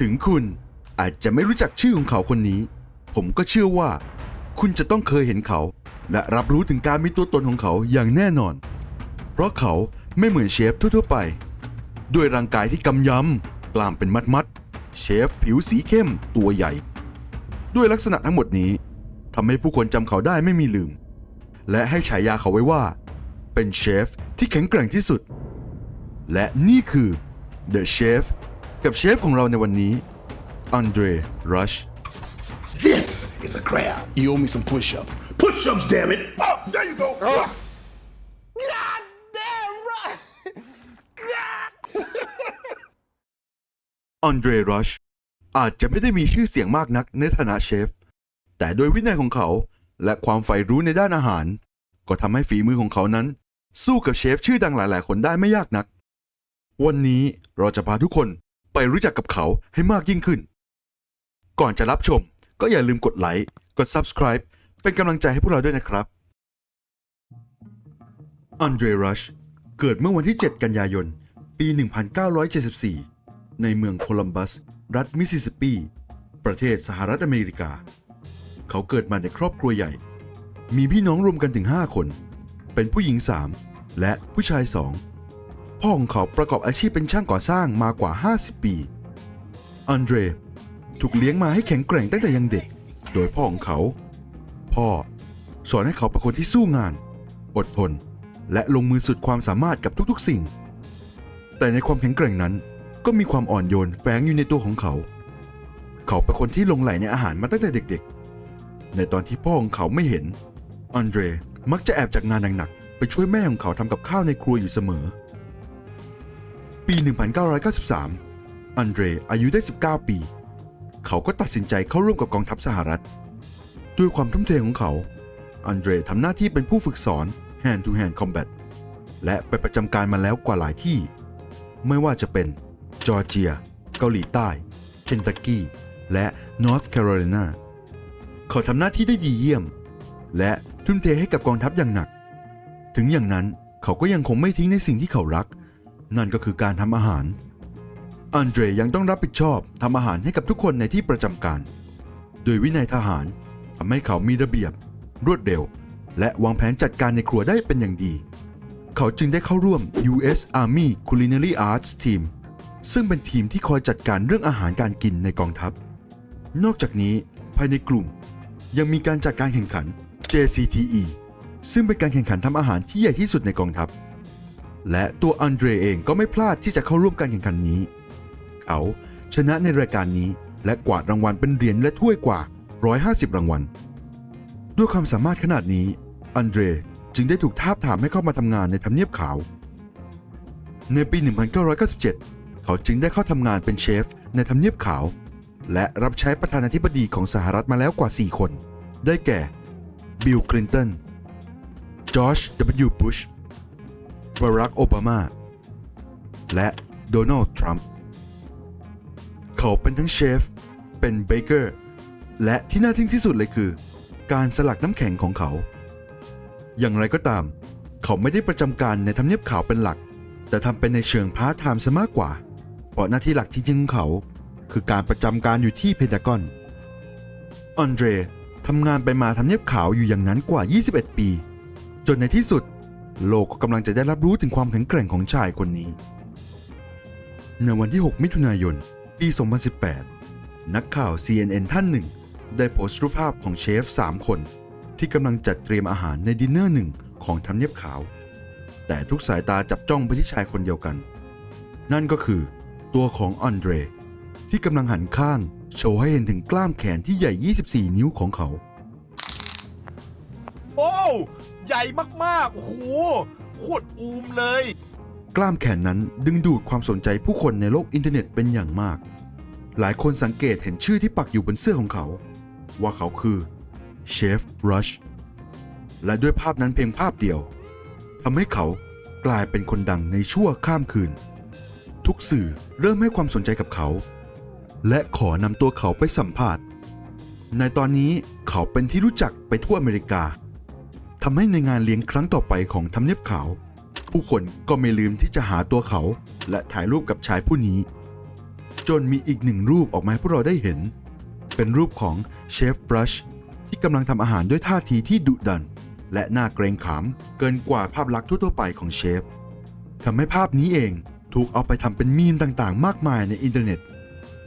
ถึงคุณอาจจะไม่รู้จักชื่อของเขาคนนี้ ผมก็เชื่อว่า คุณจะต้องเคยเห็นเขา และรับรู้ถึงการมีตัวตนของเขาอย่างแน่นอน เพราะเขาไม่เหมือนเชฟทั่วๆไป ด้วยร่างกายที่กำยำกล้ามเป็นมัดๆ เชฟผิวสีเข้มตัวใหญ่ ด้วยลักษณะทั้งหมดนี้ทำให้ผู้คนจำเขาได้ไม่มีลืม และให้ฉายาเขาไว้ว่า เป็นเชฟที่แข็งแกร่งที่สุด และนี่คือ The Chef กับเชฟของเราในวันนี้อันเดรรัช This is a crab. You owe me some push-ups. Push-ups, damn it. Oh, there you go. God damn right. อันเดรรัชอาจจะไม่ได้มีชื่อเสียงมากนักในฐานะเชฟ แต่โดยวินัยของเขาและความใฝ่รู้ในด้านอาหาร ก็ทำให้ฝีมือของเขานั้น สู้กับเชฟชื่อดังหลาย ๆ คนได้ไม่ยากนัก วันนี้เราจะพาทุกคน ไปรู้จักกับเขาให้มากยิ่งขึ้น ก่อนจะรับชมก็อย่าลืมกดไลค์ กด Subscribe เป็นกำลังใจให้พวกเราด้วยนะครับ อันเดรรัช เกิดเมื่อวันที่ 7 กันยายน ปี 1974 ในเมืองโคลัมบัส รัฐมิสซิสซิปปี ประเทศสหรัฐอเมริกา เขาเกิดมาในครอบครัวใหญ่ มีพี่น้องรวมกันถึง 5 คน เป็นผู้หญิง 3 และผู้ชาย 2 พ่อของเขาประกอบอาชีพเป็นช่างก่อสร้างมากว่า 50 ปี อันเดรถูกเลี้ยงมาให้แข็งแกร่งตั้งแต่ยังเด็ก โดยพ่อของเขา พ่อสอนให้เขาเป็นคนที่สู้งาน อดทน และลงมือสุดความสามารถกับทุกๆสิ่ง แต่ในความแข็งแกร่งนั้นก็มีความอ่อนโยนแฝงอยู่ในตัวของเขา เขาเป็นคนที่ลงไหลในอาหารมาตั้งแต่เด็กๆ ในตอนที่พ่อของเขาไม่เห็น อันเดรมักจะแอบจากงานหนักๆ ไปช่วยแม่ของเขาทำกับข้าวในครัวอยู่เสมอ ปี 1993 อันเดรอายุได้ 19 ปี เขาก็ตัดสินใจเข้าร่วมกับกองทัพสหรัฐ ด้วยความทุ่มเทของเขา อันเดรทำหน้าที่เป็นผู้ฝึกสอน Hand to Hand Combat และไปประจำการมาแล้วกว่าหลายที่ ไม่ว่าจะเป็นจอร์เจีย เกาหลีใต้ เคนตักกี้ และนอร์ทแคโรไลนาเขาทำหน้าที่ได้ดีเยี่ยม และทุ่มเทให้กับกองทัพอย่างหนัก ถึงอย่างนั้นเขาก็ยังคงไม่ทิ้งในสิ่งที่เขารัก นั่นก็คือการทำอาหาร อันเดรยังต้องรับผิดชอบทำอาหารให้กับทุกคนในที่ประจำการ โดยวินัยทหารทำให้เขามีระเบียบ รวดเร็ว และวางแผนจัดการในครัวได้เป็นอย่างดี เขาจึงได้เข้าร่วม U.S. Army Culinary Arts Team ซึ่งเป็นทีมที่คอยจัดการเรื่องอาหารการกินในกองทัพ นอกจากนี้ภายในกลุ่มยังมีการจัดการแข่งขัน JCTE ซึ่งเป็นการแข่งขันทำอาหารที่ใหญ่ที่สุดในกองทัพ และตัวอันเดรเองก็ไม่พลาดที่จะเข้าร่วมการแข่งขันนี้ เขาชนะในรายการนี้และกวาดรางวัลเป็นเหรียญและถ้วยกว่า 150 รางวัล ด้วยความสามารถขนาดนี้ อันเดรจึงได้ถูกทาบทามให้เข้ามาทำงานในทำเนียบขาว ในปี 1997 เขาจึงได้เข้าทำงานเป็นเชฟในทำเนียบขาว และรับใช้ประธานาธิบดีของสหรัฐมาแล้วกว่า 4 คน ได้แก่ บิล คลินตัน จอร์จ W. บุช บารักโอบามา และโดนัลด์ทรัมป์เขาเป็นทั้งเชฟ เป็นเบเกอร์ และที่น่าทึ่งที่สุดเลยคือ การสลักน้ำแข็งของเขา อย่างไรก็ตาม เขาไม่ได้ประจำการในทำเนียบขาวเป็นหลัก แต่ทำเป็นในเชิงพาร์ทไทม์ซะมากกว่า เพราะหน้าที่หลักที่จริงของเขา คือการประจำการอยู่ที่เพนทากอนอันเดรทำงานไปมาทำเนียบขาวอยู่อย่างนั้นกว่า 21 ปี จนในที่สุด โลกก็กำลังจะได้รับรู้ถึงความแข็งแกร่งของชายคนนี้ ในวันที่ 6 มิถุนายน ปี 2018 นักข่าว CNN ท่านหนึ่ง ได้โพสต์รูปภาพของเชฟ 3 คน ที่กำลังจัดเตรียมอาหารในดินเนอร์หนึ่งของทำเนียบขาว แต่ทุกสายตาจับจ้องไปที่ชายคนเดียวกัน นั่นก็คือ ตัวของอันเดรที่กำลังหันข้างโชว์ให้เห็นถึงกล้ามแขนที่ใหญ่ 24 นิ้วของเขา โอ้ ใหญ่มากๆ โอ้โหโคตรอูมเลย กล้ามแขนนั้นดึงดูดความสนใจผู้คนในโลกอินเทอร์เน็ตเป็นอย่างมาก หลายคนสังเกตเห็นชื่อที่ปักอยู่บนเสื้อของเขา ว่าเขาคือเชฟรัชและด้วยภาพนั้นเพียงภาพเดียวทำให้เขากลายเป็นคนดังในชั่วข้ามคืน ทุกสื่อเริ่มให้ความสนใจกับเขา และขอนำตัวเขาไปสัมภาษณ์ ในตอนนี้เขาเป็นที่รู้จักไปทั่วอเมริกา ทำให้ในงานเลี้ยงครั้งต่อไปของทำเนียบขาว ผู้คนก็ไม่ลืมที่จะหาตัวเขา และถ่ายรูปกับชายผู้นี้ จนมีอีกหนึ่งรูปออกมาให้พวกเราได้เห็น เป็นรูปของเชฟบรัชที่กำลังทำอาหารด้วยท่าทีที่ดุดัน และน่าเกรงขามเกินกว่าภาพลักษณ์ทั่วๆไปของเชฟทำให้ภาพนี้เองถูกเอาไปทำเป็นมีมต่างๆ มากมายในอินเทอร์เน็ต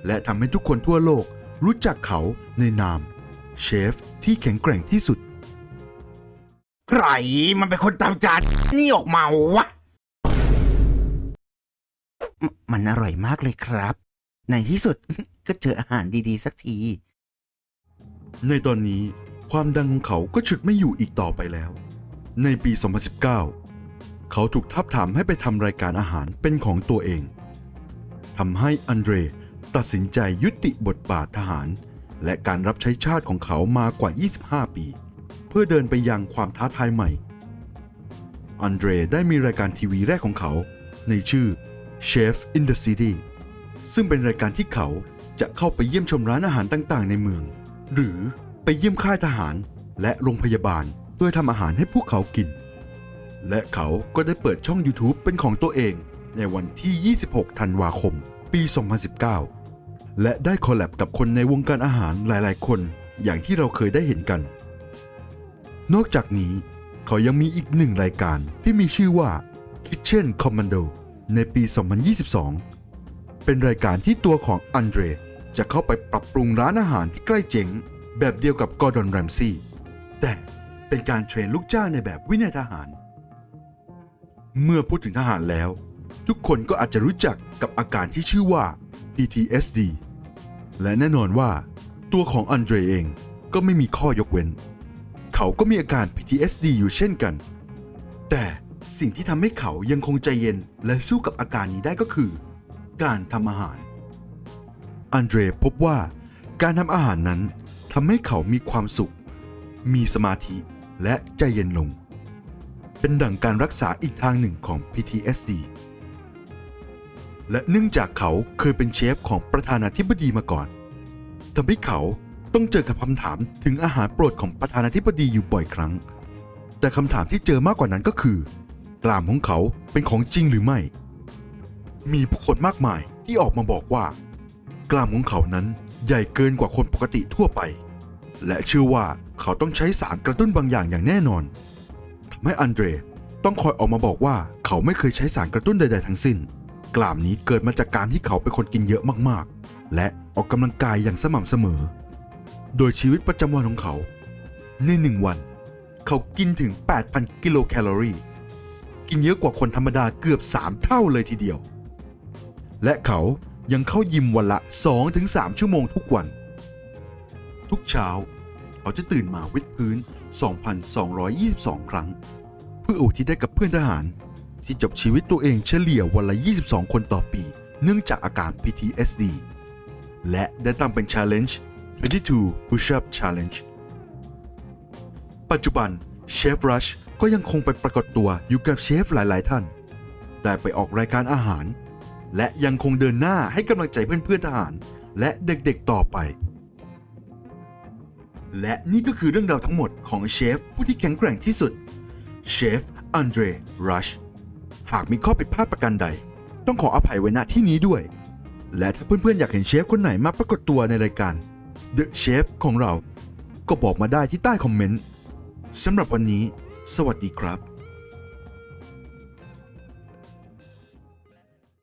และทำให้ทุกคนทั่วโลกรู้จักเขาในนามเชฟที่แข็งแกร่งที่สุด ใครมันเป็นคนตามจานนี่ออกมาวะ มันอร่อยมากเลยครับ ในที่สุด ก็เจออาหารดีๆ สักที ในตอนนี้ความดังของเขาก็ฉุดไม่อยู่อีกต่อไปแล้ว ในปี 2019 เขาถูกทับถามให้ไปทำรายการอาหารเป็นของตัวเองทำให้อันเดรตัดสินใจยุติบทบาททหาร และการรับใช้ชาติของเขามากว่า 25 ปีเพื่อเดินไปยังความท้าทายใหม่ อันเดรได้มีรายการทีวีแรกของเขา ในชื่อ Chef in the City ซึ่งเป็นรายการที่เขาจะเข้าไปเยี่ยมชมร้านอาหารต่างๆ ในเมือง หรือไปเยี่ยมค่ายทหารและโรงพยาบาลเพื่อทำอาหารให้พวกเขากิน และเขาก็ได้เปิดช่อง YouTube เป็นของตัวเองในวันที่ 26 ธันวาคม ปี 2019 และได้คอลแลบกับคนในวงการอาหารหลายๆ คนอย่างที่เราเคยได้เห็นกัน นอกจากนี้เขายังมีอีกหนึ่งรายการที่มีชื่อว่า Kitchen Commando ในปี 2022 เป็นรายการที่ตัวของอันเดรจะเข้าไปปรับปรุงร้านอาหารที่ใกล้เจ๊งแบบเดียวกับกอร์ดอนแรมซี่แต่เป็นการเทรนลูกจ้างในแบบวินัยทหาร เมื่อพูดถึงทหารแล้ว ทุกคนก็อาจจะรู้จักกับอาการที่ชื่อว่า PTSD และแน่นอนว่า ตัวของอันเดรเองก็ไม่มีข้อยกเว้น เขาก็มีอาการ PTSD อยู่เช่นกัน แต่สิ่งที่ทำให้เขายังคงใจเย็นและสู้กับอาการนี้ได้ก็คือ การทำอาหาร อันเดรพบว่าการทำอาหารนั้นทำให้เขามีความสุข มีสมาธิและใจเย็นลง เป็นดั่งการรักษาอีกทางหนึ่งของ PTSD และเนื่องจากเขาเคยเป็นเชฟของประธานาธิบดีมาก่อนทำให้เขา ต้องเจอกับคำถามถึงอาหารโปรดของประธานาธิบดีอยู่บ่อยครั้ง แต่คำถามที่เจอมากกว่านั้นก็คือ กลามของเขาเป็นของจริงหรือไม่ มีผู้คนมากมายที่ออกมาบอกว่า กลามของเขานั้นใหญ่เกินกว่าคนปกติทั่วไป และเชื่อว่าเขาต้องใช้สารกระตุ้นบางอย่างอย่างแน่นอนทำให้อันเดรต้องคอยออกมาบอกว่าเขาไม่เคยใช้สารกระตุ้นใด ๆ ทั้งสิ้น กลามนี้เกิดมาจากการที่เขาเป็นคนกินเยอะมากๆ และออกกำลังกายอย่างสม่ำเสมอ โดยชีวิตประจำวันของเขา ในหนึ่งวัน เขากินถึง 8,000 กิโลแคลอรี่ กินเยอะกว่าคนธรรมดาเกือบ 3 เท่าเลยทีเดียว และเขายังเข้ายิมวันละ 2-3 ชั่วโมงทุกวัน ทุกเช้า เขาจะตื่นมาวิดพื้น 2,222 ครั้ง เพื่ออุทิศให้กับเพื่อนทหาร ที่จบชีวิตตัวเองเฉลี่ยวันละ 22 คนต่อปี เนื่องจากอาการ PTSD และได้ตั้งเป็น Challenge 22 Push-up Challenge ปัจจุบันเชฟรัชก็ยังคงไปปรากฏตัวอยู่กับเชฟหลาย ๆ ท่านได้ไปออกรายการอาหาร และยังคงเดินหน้าให้กำลังใจเพื่อน ๆ ทหาร และเด็ก ๆ ต่อไป และนี่ก็คือเรื่องราวทั้งหมดของเชฟผู้ที่แข็งแกร่งที่สุด เชฟอันเดรรัช หากมีข้อผิดพลาดประการใด ต้องขออภัยไว้ณที่นี้ด้วย และถ้าเพื่อน ๆ อยากเห็นเชฟคนไหนมาปรากฏตัวในรายการ The Chef ของเรา ก็บอกมาได้ที่ใต้คอมเมนต์สำหรับวันนี้ สวัสดีครับ